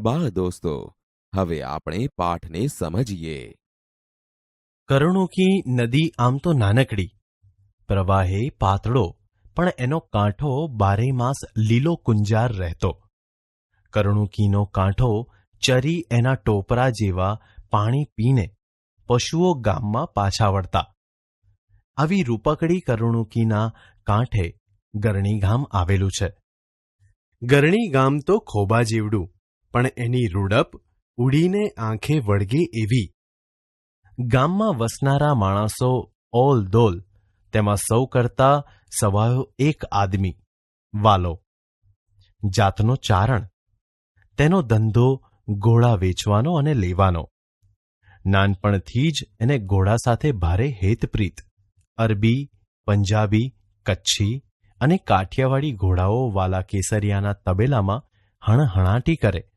બાળ દોસ્તો, હવે આપણે પાઠને સમજીએ. કરુણુકી નદી આમ તો નાનકડી, પ્રવાહે પાતળો, પણ એનો કાંઠો બારે માસ લીલો કુંજાર રહેતો. કરુણુકીનો કાંઠો ચરી એના ટોપરા જેવા પાણી પીને પશુઓ ગામમાં પાછા વળતા. આવી રૂપકડી કરુણુકીના કાંઠે ગરણી ગામ આવેલું છે. ગરણી ગામ તો ખોબા જેવડું પણ એની રૂડપ ઉડીને આંખે વળગે એવી. ગામમાં વસનારા માણસો ઓલ દોલ, તેમાં સૌ કરતા સવાયો એક આદમી, વાલો. જાતનો ચારણ. તેનો ધંધો ઘોડા વેચવાનો અને લેવાનો. નાનપણથી જ એને ઘોડા સાથે ભારે હેતપ્રીત. અરબી, પંજાબી, કચ્છી અને કાઠિયાવાડી ઘોડાઓ વાલા કેસરિયાના તબેલામાં હણહણાટી કરે.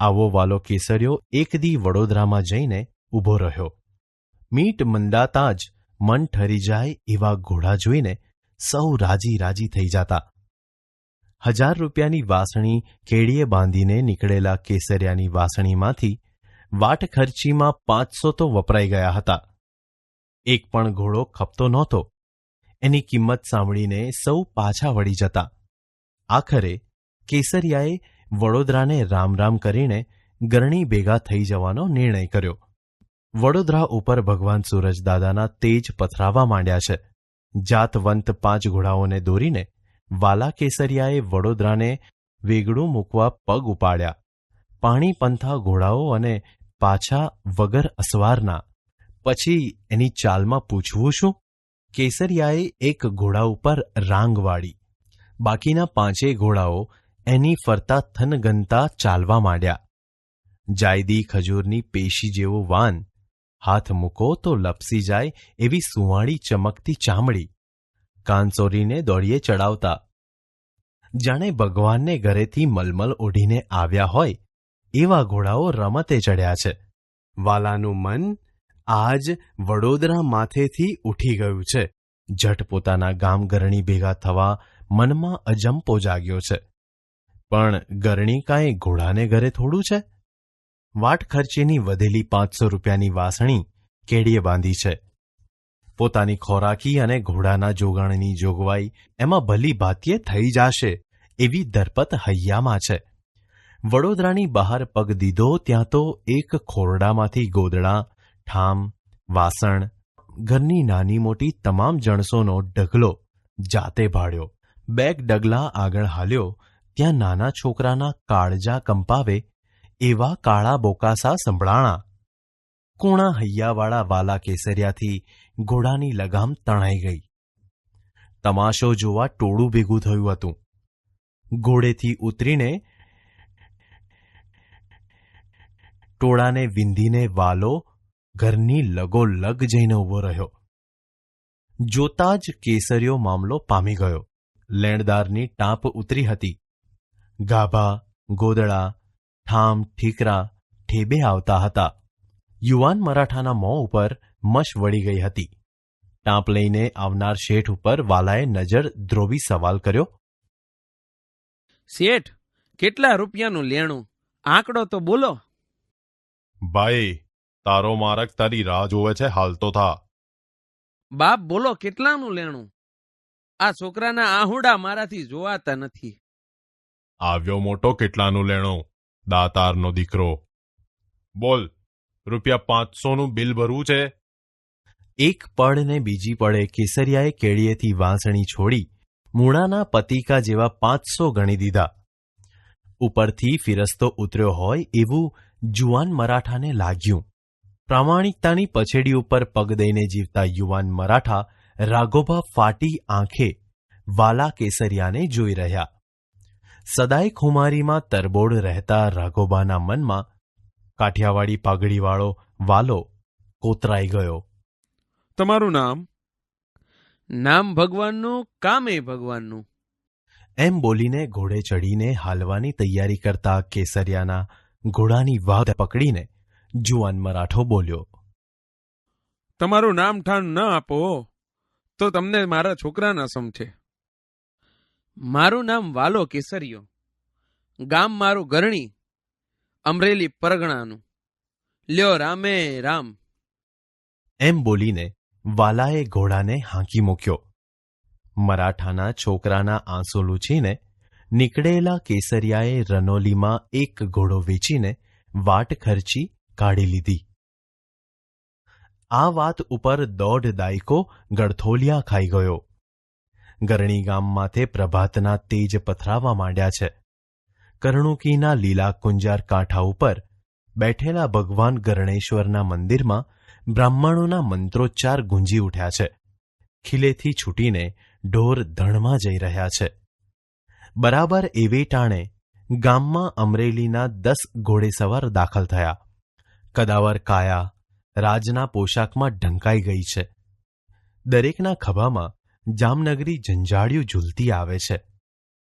આવો વાલો કેસરિયો એક દી વડોદરામાં જઈને ઊભો રહ્યો. મીટ મંદાતા જ મન ઠરી જાય એવા ઘોડા જોઈને સૌ રાજી રાજી થઈ જતા. હજાર રૂપિયાની વાસણી કેડીએ બાંધીને નીકળેલા કેસરિયાની વાસણીમાંથી વાટ ખર્ચીમાં પાંચસો તો વપરાઈ ગયા હતા. એક પણ ઘોડો ખપતો નહોતો. એની કિંમત સાંભળીને સૌ પાછા વળી જતા. આખરે કેસરિયાએ વડોદરાને રામ રામ કરીને ગરણી ભેગા થઈ જવાનો નિર્ણય કર્યો. વડોદરા ઉપર ભગવાન સૂરજદાદાના તેજ પથરાવા માંડ્યા છે. જાતવંત પાંચ ઘોડાઓને દોરીને વાલા કેસરિયાએ વડોદરાને વેગડું મૂકવા પગ ઉપાડ્યા. પાણી પંથા ઘોડાઓ અને પાછા વગર અસવારના. પછી એની ચાલમાં પૂછવું શું? કેસરિયાએ એક ઘોડા ઉપર રાંગ વાળી. બાકીના પાંચેય ઘોડાઓ એની ફરતા થનગનતા ચાલવા માંડ્યા. જાયદી ખજૂરની પેશી જેવું વાન. હાથ મૂકો તો લપસી જાય એવી સુવાળી ચમકતી ચામડી. કાનસોરીને દોડીએ ચડાવતા. જાણે ભગવાનને ઘરેથી મલમલ ઓઢીને આવ્યા હોય, એવા ઘોડાઓ રમતે ચડ્યા છે. વાલાનું મન આજ વડોદરા માથેથી ઉઠી ગયું છે. જટ પોતાના ગામ ગરણી ભેગા થવા મનમાં અજંપો જાગ્યો છે. પણ ગરણી કાંઈ ઘોડાને ઘરે થોડું છે? વાટ ખર્ચેની વધેલી પાંચસો રૂપિયાની વાસણી કેડીએ બાંધી છે. પોતાની ખોરાકી અને ઘોડાના જોગાણની જોગવાઈ એમાં ભલી ભાતીએ થઈ જાશે એવી દરપત હૈયામાં છે. વડોદરાની બહાર પગ દીધો ત્યાં તો એક ખોરડામાંથી ગોદડા, ઠામ, વાસણ, ઘરની નાની મોટી તમામ જણસોનો ઢગલો જાતે ભાળ્યો. બેગ ડગલા આગળ હાલ્યો ત્યાં નાના છોકરાના કાળજા કંપાવે એવા કાળા બોકાસા સંભળાણા. કુણા હૈયાવાળા વાલા કેસરિયાથી ઘોડાની લગામ તણાઈ ગઈ. તમાશો જોવા ટોળું ભેગું થયું હતું. ઘોડેથી ઉતરીને ટોળાને વિંધીને વાલો ઘરની લગોલગ જઈને ઊભો રહ્યો. જોતા જ કેસરિયો મામલો પામી ગયો. લેણદારની ટાંપ ઉતરી હતી. ગાભા ગોદડા ઠામ ઠીકરા ઠેબે આવતા હતા. યુવાન મરાઠાના મોં ઉપર મશ વળી ગઈ હતી. ટાંપ લઈને આવનાર શેઠ ઉપર વાલાએ નજર ધ્રોવી સવાલ કર્યો. શેઠ કેટલા રૂપિયાનું લેણું? આંકડો તો બોલો. ભાઈ તારો મારક તારી રાહ જોવે છે હાલ તો થા. બાપ બોલો કેટલાનું લેણું? આ છોકરાના આહુડા મારાથી જોવાતા નથી. આવ્યો મોટો કેટલાનું લેણું? દાતારનો દીકરો. બોલ, રૂપિયા પાંચસોનું બિલ ભરવું છે? એક પળ ને બીજી પળે કેસરિયાએ કેળીએથી વાંસણી છોડી મૂળાના પતિકા જેવા પાંચસો ગણી દીધા. ઉપરથી ફિરસ્તો ઉતર્યો હોય એવું જુવાન મરાઠાને લાગ્યું. પ્રામાણિકતાની પછેડી ઉપર પગ દઈને જીવતા યુવાન મરાઠા રાઘોબા ફાટી આંખે વાલા કેસરિયાને જોઈ રહ્યા. સદાય ખુમારીમાં તરબોળ રહેતા રાઘોબાના મનમાં કાઠિયાવાડી પાઘડીવાળો વાલો કોતરાઈ ગયો. તમારું નામ? નામ ભગવાનનું કામે ભગવાનનું? એમ બોલીને ઘોડે ચડીને હાલવાની તૈયારી કરતા કેસરિયાના ઘોડાની વાત પકડીને જુવાન મરાઠો બોલ્યો. તમારું નામ ઠાણ ન આપો તો તમને મારા છોકરાના સમ છે. મારું નામ વાલો કેસરિયો ગામ મારું ગરણી, અમરેલી પરગણાનું. લ્યો રામે રામ. એમ બોલીને વાલાએ ઘોડાને હાંકી મૂક્યો. મરાઠાના છોકરાના આંસુ લૂછીને નીકળેલા કેસરિયાએ રનોલીમાં એક ઘોડો વેચીને વાટ ખર્ચી કાઢી લીધી. આ વાત ઉપર દોઢ દાયકો ગળથોલિયા ખાઈ ગયો. ગરણી ગામમાંથી પ્રભાતના તેજ પથરાવા માંડ્યા છે. કરણુકીના લીલા કુંજાર કાંઠા ઉપર બેઠેલા ભગવાન ગરણેશ્વરના મંદિરમાં બ્રાહ્મણોના મંત્રોચ્ચાર ગુંજી ઉઠ્યા છે. ખીલેથી છૂટીને ઢોર ધણમાં જઈ રહ્યા છે. બરાબર એવે ટાણે ગામમાં અમરેલીના દસ ઘોડેસવાર દાખલ થયા. કદાવર કાયા રાજના પોશાકમાં ઢંકાઈ ગઈ છે. દરેકના ખભામાં જામનગરી જંજાળિયું ઝૂલતી આવે છે.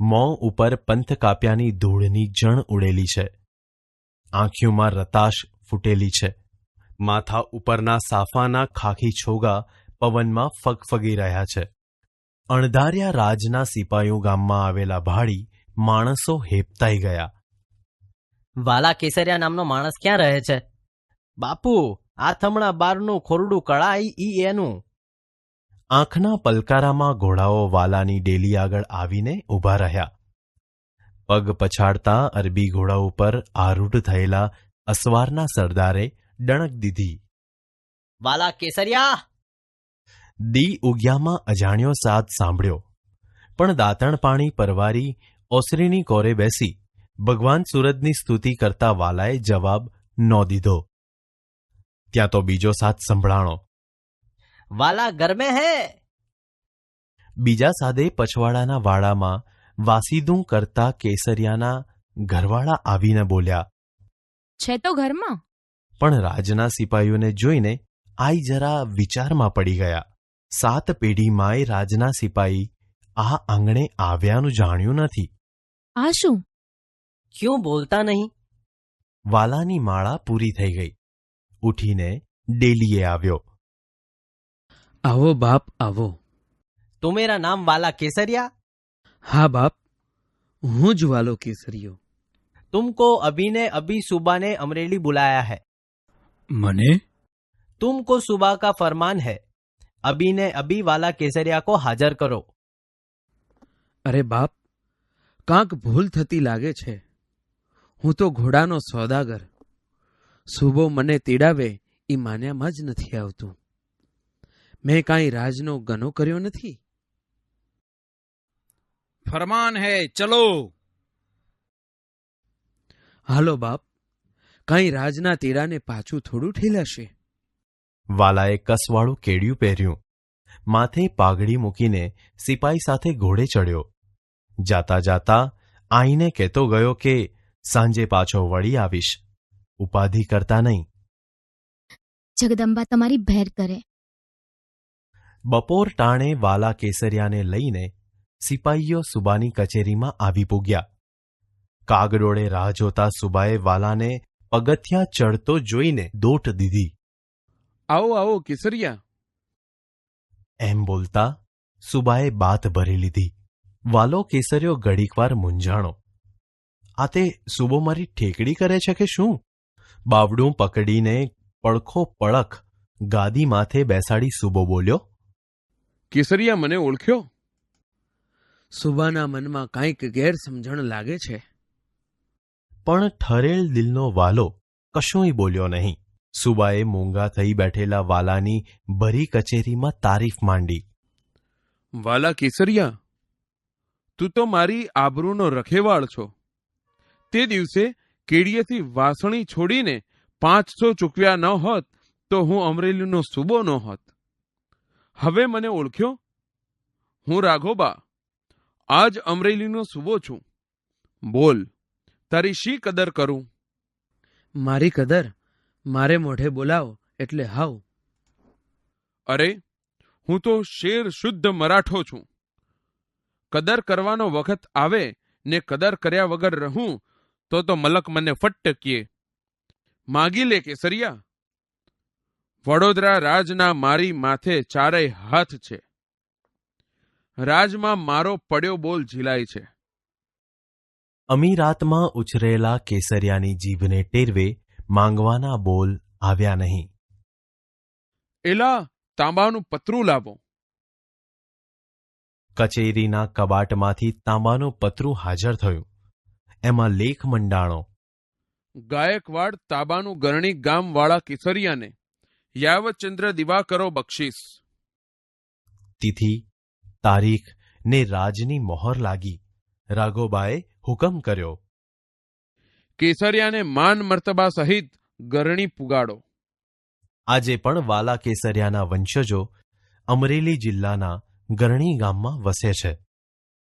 મોં ઉપર પંથ કાપ્યાની ધૂળની જણ ઉડેલી છે. આંખીઓમાં રતાશ ફૂટેલી છે. માથા ઉપરના સાફાના ખાખી છોગા પવનમાં ફગફગી રહ્યા છે. અણધાર્યા રાજના સિપાયો ગામમાં આવેલા ભાડી માણસો હેપતાઈ ગયા. વાલા કેસરિયા નામનો માણસ ક્યાં રહે છે? બાપુ આ થમણા બારનું ખોરડું કળાઈ ઈ એનું. આંખના પલકારામાં ઘોડાઓ વાલાની ડેલી આગળ આવીને ઊભા રહ્યા. પગ પછાડતા અરબી ઘોડા ઉપર આરૂઢ થયેલા અસવારના સરદારે ડણક દીધી. વાલા કેસરિયા! દી ઉગ્યામાં અજાણ્યો સાદ સાંભળ્યો. પણ દાંતણ પાણી પરવારી ઓસરીની કોરે બેસી ભગવાન સુરજની સ્તુતિ કરતા વાલાએ જવાબ ન દીધો. ત્યાં તો બીજો સાથ સંભળાણો. વાલા ગરમે હે. બીજા સાદે પછવાડાના વાડામાં વાસીદું કરતા કેસરિયાના ઘરવાળા આવીને બોલ્યા છે તો ઘરમાં? પણ રાજના સિપાહીઓને જોઈને આઈ જરા વિચારમાં પડી ગયા. સાત પેઢીમાંય રાજના સિપાહી આ આંગણે આવ્યાનું જાણ્યું નથી. આ શું? ક્યું બોલતા નહીં? વાલાની માળા પૂરી થઈ ગઈ. ઉઠીને ડેલીએ આવ્યો. આવો બાપ આવો તો મેરા નામ વાલા કેસરિયા હા બાપ હું જ વાલો કેસરીયો तुमको अभी ने अभी सुबह ने अमरेली बुलाया है મને तुमको सुबह का फरमान है अभी ने अभी वाला केसरिया को हाजिर करो અરે બાપ કાંક ભૂલ થતી લાગે છે હું તો ઘોડાનો સોદાગર સુબો મને તેડાવે એ માન્યામાં જ નથી આવતું મેં કાંઈ રાજનો ગનો કર્યો નથી? ફરમાન હે ચલો. હાલો બાપ કાંઈ રાજના તેરાને પાછું થોડું ઠેલાશે. વાલાએ કસવાળું કેડિયું પહેર્યું. માથે પાઘડી મૂકીને સિપાઈ સાથે ઘોડે ચડ્યો. જાતા જાતા આઈને કહેતો ગયો કે સાંજે પાછો વળી આવીશ. ઉપાધિ કરતા નહીં. જગદંબા તમારી ભેર કરે. બપોર ટાણે વાલા કેસરિયાને લઈને સિપાહીઓ સુબાની કચેરીમાં આવી પૂગ્યા. કાગડોળે રાહ જોતા સુબાએ વાલાને પગથિયા ચડતો જોઈને દોટ દીધી. આવો આવો કેસરિયા. એમ બોલતા સુબાએ બાત ભરી લીધી. વાલો કેસરિયો ઘડીકવાર મૂંઝાણો. આ તે સુબો મારી ઠેકડી કરે છે કે શું? બાવડું પકડીને પડખો પડખ ગાદી માથે બેસાડી સુબો બોલ્યો કેસરિયા મને ઓળખ્યો? સુબાના મનમાં કાંઈક ગેરસમજણ લાગે છે. પણ ઠરેલ દિલનો વાલો કશોય બોલ્યો નહીં. સુબાએ મૂંગા થઈ બેઠેલા વાલાની ભરી કચેરીમાં તારીફ માંડી. વાલા કેસરિયા તું તો મારી આબરૂનો રખેવાળ છો. તે દિવસે કેડીએથી વાસણી છોડીને પાંચસો ચૂકવ્યા ન હોત તો હું અમરેલીનો સુબો ન હોત હવે મને ઓળખ્યો? હું રાઘોબા. આજ અમરેલીનો સુવો છું. બોલ તારી શી કદર કરું? મારી કદર? મારે મોઢે બોલાવો એટલે હાવ અરે હું તો શેર શુદ્ધ મરાઠો છું. કદર કરવાનો વખત આવે ને કદર કર્યા વગર રહું તો તો મલક મને ફટ્ટ કીએ માગી લે કેસરિયા. વડોદરા રાજના મારી માથે ચારેય હાથ છે. રાજમાં મારો પડ્યો બોલ ઝીલાય છે. અમીરાતમાં ઉછરેલા કેસરિયાની જીભને ટેરવે માંગવાના બોલ આવ્યા નહીં. એલા તાંબાનું પતરું લાવો. કચેરીના કબાટમાંથી તાંબાનું પતરું હાજર થયું. એમાં લેખ મંડાણો ગાયકવાડ તાબાનું ગરણી ગામવાળા કેસરિયાને યાવચંદ્ર દિવાકરો બક્ષીસ. તિથિ તારીખ ને રાજની મોહર લાગી. રાઘોબાએ હુકમ કર્યો. કેસરિયાને માન મર્તબા સહિત ગરણી પુગાડો. આજે પણ વાલા કેસરિયાના વંશજો અમરેલી જિલ્લાના ગરણી ગામમાં વસે છે.